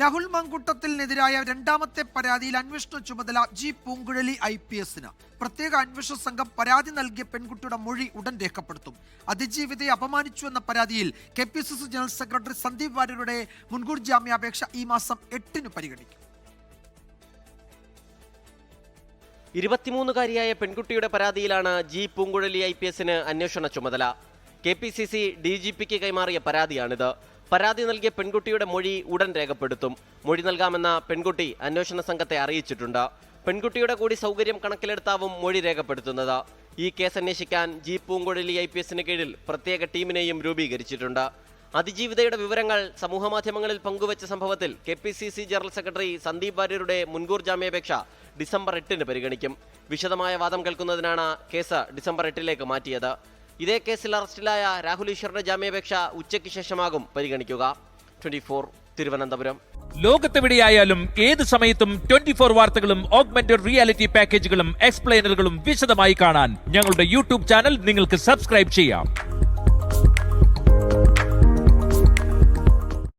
രാഹുൽ മങ്കുട്ടത്തിനെതിരായ രണ്ടാമത്തെ പരാതിയിൽ അന്വേഷണ ചുമതല ജി പൂങ്കുഴലി ഐ പി എസിന്. പ്രത്യേക അന്വേഷണ സംഘം പരാതി നൽകിയ പെൺകുട്ടിയുടെ മൊഴി ഉടൻ രേഖപ്പെടുത്തും. അതിജീവിതയെ അപമാനിച്ചു എന്ന പരാതിയിൽ K P C C general secretary Sandeep വാര്യരുടെ മുൻകൂർ ജാമ്യാപേക്ഷ ഈ മാസം എട്ടിന് പരിഗണിക്കും. ഇരുപത്തിമൂന്നുകാരിയായ പെൺകുട്ടിയുടെ പരാതിയിലാണ് ജി പൂങ്കുഴലി ഐ പി എസിന് അന്വേഷണ ചുമതല. K P C C D G പിക്ക് കൈമാറിയ പരാതിയാണിത്. പരാതി നൽകിയ പെൺകുട്ടിയുടെ മൊഴി ഉടൻ രേഖപ്പെടുത്തും. മൊഴി നൽകാമെന്ന പെൺകുട്ടി അന്വേഷണ സംഘത്തെ അറിയിച്ചിട്ടുണ്ട്. പെൺകുട്ടിയുടെ കൂടി സൗകര്യം കണക്കിലെടുത്താവും മൊഴി രേഖപ്പെടുത്തുന്നത്. ഈ കേസ് അന്വേഷിക്കാൻ ജി പൂങ്കുഴലി ഐ പി എസിന് കീഴിൽ പ്രത്യേക ടീമിനെയും രൂപീകരിച്ചിട്ടുണ്ട്. അതിജീവിതയുടെ വിവരങ്ങൾ സമൂഹമാധ്യമങ്ങളിൽ പങ്കുവച്ച സംഭവത്തിൽ K P C C general secretary Sandeep വാര്യരുടെ മുൻകൂർ ജാമ്യാപേക്ഷ ഡിസംബർ എട്ടിന് പരിഗണിക്കും. വിശദമായ വാദം കേൾക്കുന്നതിനാണ് കേസ് ഡിസംബർ എട്ടിലേക്ക് മാറ്റിയത്. ഇതേ കേസിൽ അറസ്റ്റിലായ രാഹുൽ ഈശ്വറിന്റെ ജാമ്യാപേക്ഷ ഉച്ചയ്ക്ക് ശേഷമാകും പരിഗണിക്കുക. Twenty four Thiruvananthapuram. ലോകത്തെവിടെയായാലും ഏത് സമയത്തും ട്വന്റി ഫോർ വാർത്തകളും ഓഗ്മെന്റഡ് റിയാലിറ്റി പാക്കേജുകളും എക്സ്പ്ലെയിനറുകളും വിശദമായി കാണാൻ ഞങ്ങളുടെ യൂട്യൂബ് ചാനൽ നിങ്ങൾക്ക് സബ്സ്ക്രൈബ് ചെയ്യാം.